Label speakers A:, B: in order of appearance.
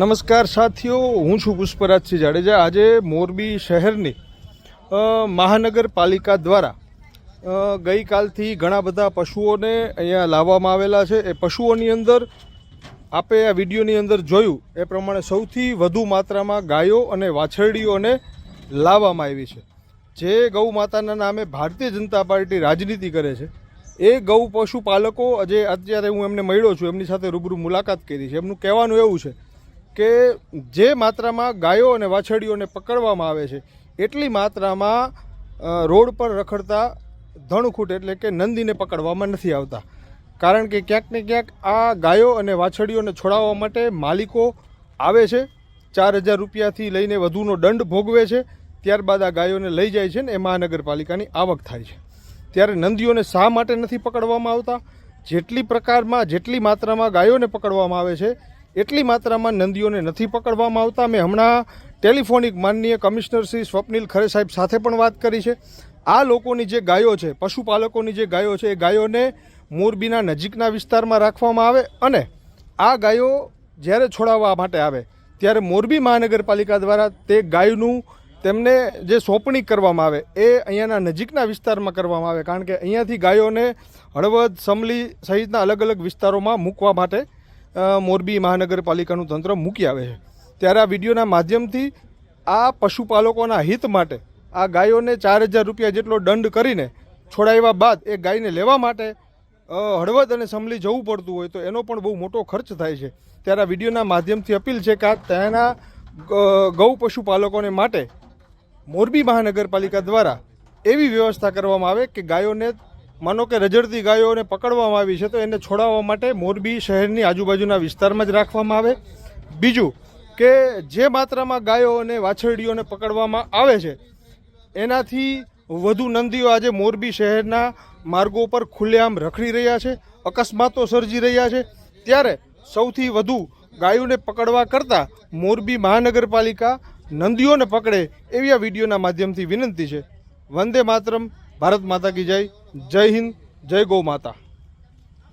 A: નમસ્કાર સાથીઓ, હું છું પુષ્પરાજસિંહ જાડેજા. આજે મોરબી શહેરની મહાનગરપાલિકા દ્વારા ગઈકાલથી ઘણા બધા પશુઓને અહીંયા લાવવામાં આવેલા છે. એ પશુઓની અંદર, આપે આ વિડીયોની અંદર જોયું, એ પ્રમાણે સૌથી વધુ માત્રામાં ગાયો અને વાછરડીઓને લાવવામાં આવી છે. જે ગૌ માતાના નામે ભારતીય જનતા પાર્ટી રાજનીતિ કરે છે. એ ગૌ પશુપાલકો આજે અત્યારે હું એમને મળ્યો છું, એમની સાથે રૂબરૂ મુલાકાત કરી છે. એમનું કહેવાનું એવું છે કે જે માત્રામાં ગાયો અને વાછડીઓને પકડવામાં આવે છે, એટલી માત્રામાં રોડ પર રખડતા ધણખૂટ એટલે કે નંદીને પકડવામાં નથી આવતા. કારણ કે ક્યાંક ને ક્યાંક આ ગાયો અને વાછડીઓને છોડાવવા માટે માલિકો આવે છે, ચાર હજાર રૂપિયાથી લઈને વધુનો દંડ ભોગવે છે, ત્યારબાદ આ ગાયોને લઈ જાય છે ને એ મહાનગરપાલિકાની આવક થાય છે. ત્યારે નંદીઓને શા માટે નથી પકડવામાં આવતા? જેટલી પ્રકારમાં, જેટલી માત્રામાં ગાયોને પકડવામાં આવે છે એટલી માત્રામાં નંદીઓને નથી પકડવામાં આવતા. મેં હમણાં ટેલિફોનિક માનનીય કમિશનર શ્રી સ્વપ્નિલ ખરે સાહેબ સાથે પણ વાત કરી છે. આ લોકોની જે ગાયો છે, પશુપાલકોની જે ગાયો છે, એ ગાયોને મોરબીના નજીકના વિસ્તારમાં રાખવામાં આવે અને આ ગાયો જ્યારે છોડાવવા માટે આવે, ત્યારે મોરબી મહાનગરપાલિકા દ્વારા તે ગાયનું તેમને જે સોંપણી કરવામાં આવે, એ અહીંયાના નજીકના વિસ્તારમાં કરવામાં આવે. કારણ કે અહીંયાથી ગાયોને હળવદ, સમલી સહિતના અલગ અલગ વિસ્તારોમાં મૂકવા માટે મોરબી મહાનગરપાલિકાનું તંત્ર મૂકી આવે છે. ત્યારે આ વિડીયોના માધ્યમથી આ પશુપાલકોના હિત માટે આ ગાયોને ચાર હજાર રૂપિયા જેટલો દંડ કરીને છોડાવ્યા બાદ એ ગાયને લેવા માટે હળવદ અને સમલી જવું પડતું હોય તો એનો પણ બહુ મોટો ખર્ચ થાય છે. ત્યારે આ વિડીયોના માધ્યમથી અપીલ છે કે આ ત્યાંના ગ- ગૌ પશુપાલકોને માટે મોરબી મહાનગરપાલિકા દ્વારા એવી વ્યવસ્થા કરવામાં આવે કે ગાયોને માનો કે રજડતી ગાયોને પકડવામાં આવી છે તો એને છોડાવવા માટે મોરબી શહેરની આજુબાજુના વિસ્તારમાં જ રાખવામાં આવે. બીજું કે જે માત્રામાં ગાયો અને વાછરડીઓને પકડવામાં આવે છે, એનાથી વધુ નંદીઓ આજે મોરબી શહેરના માર્ગો પર ખુલ્લેઆમ રખડી રહ્યા છે, અકસ્માતો સર્જી રહ્યા છે. ત્યારે સૌથી વધુ ગાયોને પકડવા કરતાં મોરબી મહાનગરપાલિકા નંદીઓને પકડે એવી આ વિડીયોના માધ્યમથી વિનંતી છે. વંદે માતરમ, ભારત માતા કી જય. જય હિન્દ જય ગૌ માતા.